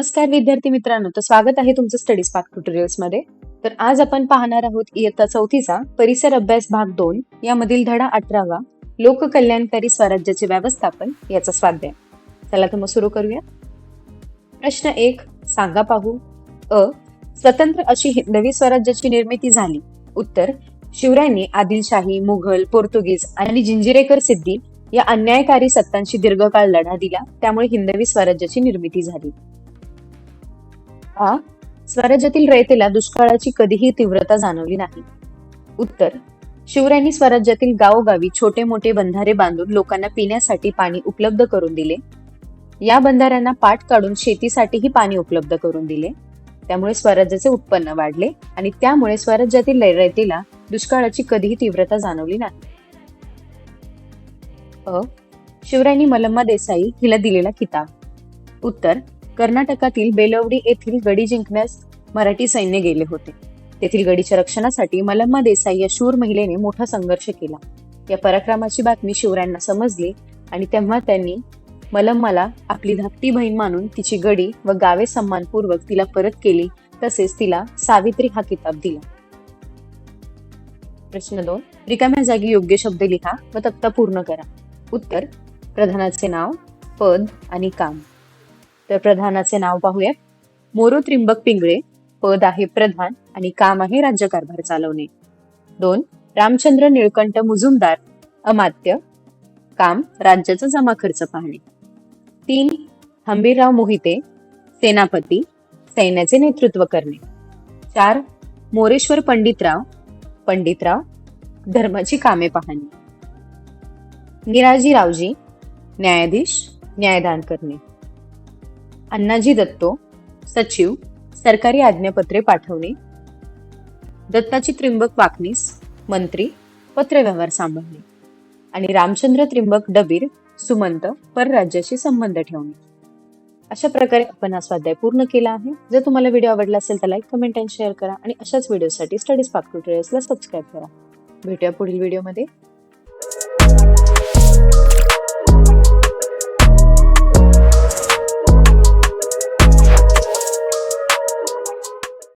नमस्कार विद्यार्थी मित्रांनो तर स्वागत आहे तुमचं स्टडीज पार्क ट्युटोरियल्समध्ये. तर आज आपण पाहणार आहोत इयत्ता चौथीचा परिसर अभ्यास भाग दोन यामधील धडा अठरावा लोककल्याणकारी स्वराज्याचे व्यवस्थापन याचा स्वाध्याय. चला तर मग सुरू करूया. प्रश्न एक सांगा पाहू. अ स्वतंत्र अशी हिंदवी स्वराज्याची निर्मिती झाली. उत्तर शिवरायांनी आदिलशाही मुघल पोर्तुगीज आणि जिंजिरेकर सिद्धी या अन्यायकारी सत्तांशी दीर्घकाळ लढा दिला त्यामुळे हिंदवी स्वराज्याची निर्मिती झाली. आ स्वराज्यातील रयतेला दुष्काळाची कधीही तीव्रता जाणवली नाही. उत्तर. शिवरायांनी स्वराज्यातील गावोगावी छोटे मोठे बंधारे बांधून लोकांना पिण्यासाठी पाणी उपलब्ध करून दिले. या बंधाऱ्यांना पाठ काढून शेतीसाठीही पाणी उपलब्ध करून दिले. त्यामुळे स्वराज्याचे उत्पन्न वाढले आणि त्यामुळे स्वराज्यातील रयतेला दुष्काळाची कधीही तीव्रता जाणवली नाही. अ. शिवरायांनी मलम्मा देसाई हिला दिलेला किताब उत्तर. कर्नाटकातील बेलवडी येथील गडी जिंकण्यास मराठी सैन्य गेले होते. तेथील गडीच्या रक्षणासाठी मलम्मा देसाई या शूर महिलेने मोठा संघर्ष केला. या पराक्रमाची बातमी शिवरायांना समजली आणि तेव्हा त्यांनी मलम्माला आपली धाकटी बहीण मानून तिची गडी व गावे सन्मानपूर्वक तिला परत केली तसेच तिला सावित्री हा किताब दिला. प्रश्न दोन. रिकाम्या जागी योग्य शब्द लिहा व तक्ता पूर्ण करा. उत्तर प्रधानाचे नाव पद आणि काम. तर प्रधानाचे नाव पाहूया. मोरो त्रिंबक पिंगळे पद आहे प्रधान आणि काम आहे राज्यकारभार चालवणे. दोन रामचंद्र निळकंठ मुजुमदार अमात्य काम राज्याचा जमा खर्च पाहणे. तीन हंबीरराव मोहिते सेनापती सैन्याचे नेतृत्व करणे. चार मोरेश्वर पंडितराव पंडितराव धर्माची कामे पाहणे. निराजी रावजी न्यायाधीश न्यायदान करणे. अण्णाजी दत्तो सचिव सरकारी आज्ञापत्रे पाठवणे दत्ताची त्रिंबक वाकनीस मंत्री पत्रव्यवहार सांभाळणे आणि रामचंद्र त्रिंबक डबीर सुमंत परराज्याशी संबंध ठेवणे. अशा प्रकारे आपण हा स्वाध्याय पूर्ण केला आहे. जर तुम्हाला व्हिडिओ आवडला असेल तर लाईक कमेंट अँड शेअर करा आणि अशाच व्हिडिओसाठी स्टडीज पाक ट्युटोरियल्सला सबस्क्राईब करा. भेटूया पुढील व्हिडिओमध्ये